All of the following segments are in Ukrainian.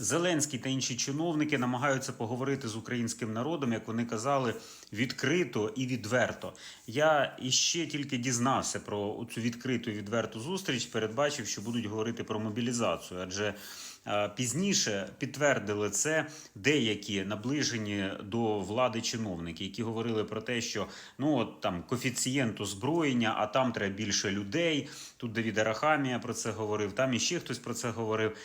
Зеленський та інші чиновники намагаються поговорити з українським народом, як вони казали, відкрито і відверто. Я іще тільки дізнався про цю відкриту і відверту зустріч, передбачив, що будуть говорити про мобілізацію, адже пізніше підтвердили це деякі наближені до влади чиновники, які говорили про те, що ну от там коефіцієнт озброєння, а там треба більше людей. Тут Давід Арахамія про це говорив, там іще хтось про це говорив.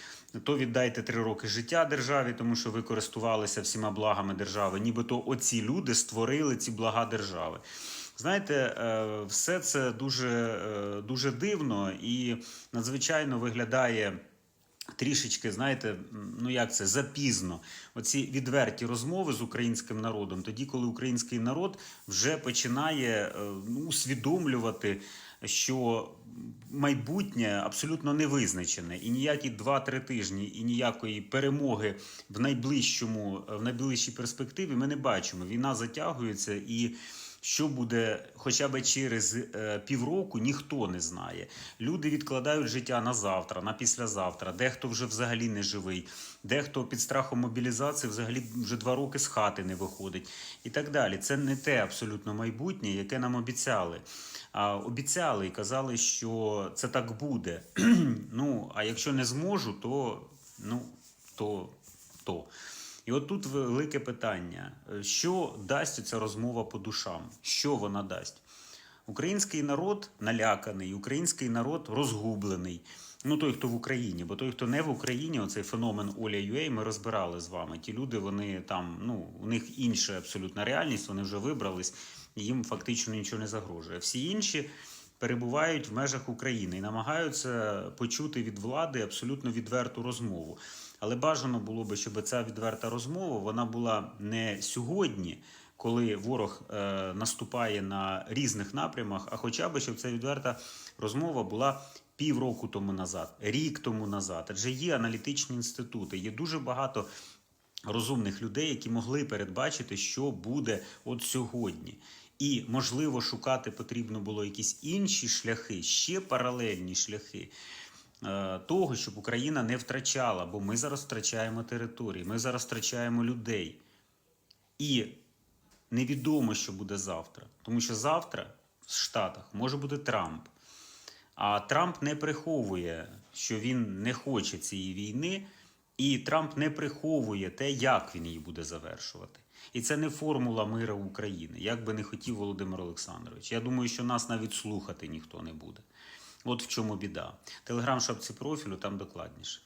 То віддайте три роки життя державі, тому що ви користувалися всіма благами держави. Нібито оці люди створили ці блага держави. Знаєте, е, все це дуже, е, дуже дивно і надзвичайно виглядає. Трішечки, знаєте, ну як це запізно. Оці відверті розмови з українським народом, тоді, коли український народ вже починає е, ну, усвідомлювати, що майбутнє абсолютно не визначене, і ніякі 2-3 тижні, і ніякої перемоги в найближчому, в найближчій перспективі ми не бачимо. Війна затягується і. Що буде хоча б через е, півроку, ніхто не знає. Люди відкладають життя на завтра, на післязавтра. Дехто вже взагалі не живий, дехто під страхом мобілізації взагалі вже два роки з хати не виходить і так далі. Це не те абсолютно майбутнє, яке нам обіцяли. А обіцяли і казали, що це так буде. ну а якщо не зможу, то ну то то. І от тут велике питання: що дасть ця розмова по душам? Що вона дасть? Український народ наляканий, український народ розгублений. Ну, той, хто в Україні, бо той, хто не в Україні, оцей феномен Оля Юей, ми розбирали з вами. Ті люди, вони там, ну, у них інша абсолютна реальність, вони вже вибрались, їм фактично нічого не загрожує. Всі інші перебувають в межах України і намагаються почути від влади абсолютно відверту розмову. Але бажано було би, щоб ця відверта розмова вона була не сьогодні, коли ворог е, наступає на різних напрямах, а хоча б щоб ця відверта розмова була півроку тому назад, рік тому назад. Адже є аналітичні інститути, є дуже багато розумних людей, які могли передбачити, що буде от сьогодні. І можливо шукати потрібно було якісь інші шляхи, ще паралельні шляхи е, того, щоб Україна не втрачала, бо ми зараз втрачаємо території, ми зараз втрачаємо людей. І невідомо, що буде завтра. Тому що завтра в Штатах може бути Трамп. А Трамп не приховує, що він не хоче цієї війни, і Трамп не приховує те, як він її буде завершувати. І це не формула мира України, як би не хотів Володимир Олександрович. Я думаю, що нас навіть слухати ніхто не буде. От в чому біда. Телеграм шапці профілю там докладніше.